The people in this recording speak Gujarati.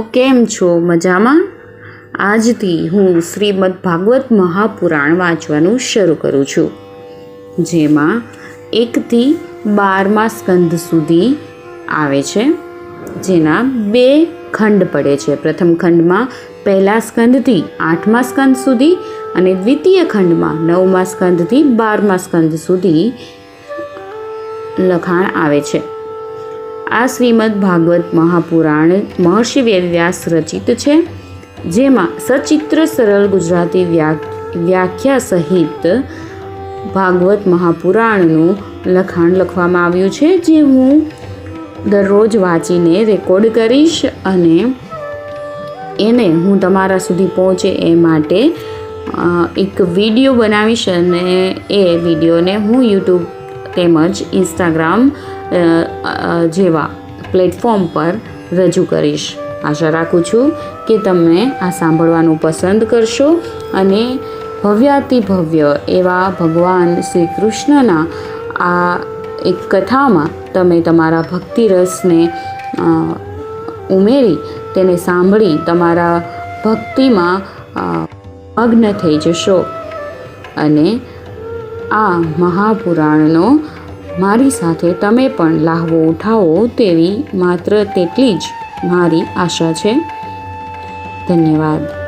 કેમ છો? મજામાં? આજથી હું શ્રીમદ ભાગવત મહાપુરાણ વાંચવાનું શરૂ કરું છું. જેમાં એકથી બારમા સ્કંદ સુધી આવે છે, જેના બે ખંડ પડે છે. પ્રથમ ખંડમાં પહેલા સ્કંદથી આઠમા સ્કંદ સુધી અને દ્વિતીય ખંડમાં નવમા સ્કંદથી બારમા સ્કંદ સુધી લખાણ આવે છે. આ શ્રીમદ ભાગવત મહાપુરાણ મહર્ષિ વેદવ્યાસ રચિત છે, જેમાં સચિત્ર સરળ ગુજરાતી વ્યા વ્યાખ્યા સહિત ભાગવત મહાપુરાણનું લખાણ લખવામાં આવ્યું છે, જે હું દરરોજ વાંચીને રેકોર્ડ કરીશ અને એને હું તમારા સુધી પહોંચે એ માટે એક વીડિયો બનાવીશ અને એ વિડીયોને હું યુટ્યુબ તેમજ ઇન્સ્ટાગ્રામ જેવા પ્લેટફોર્મ પર રજૂ કરીશ. આશા રાખું છું કે તમે આ સાંભળવાનું પસંદ કરશો અને ભવ્યાતિ ભવ્ય એવા ભગવાન શ્રી કૃષ્ણના આ એક કથામાં તમે તમારા ભક્તિ રસને ઉમેરી તેને સાંભળી તમારા ભક્તિમાં મગ્ન થઈ જશો. અને આ મહાપુરાણનો મારી સાથે તમે પણ લાહવો ઉઠાવો તેવી માત્ર તેટલી જ મારી આશા છે. ધન્યવાદ.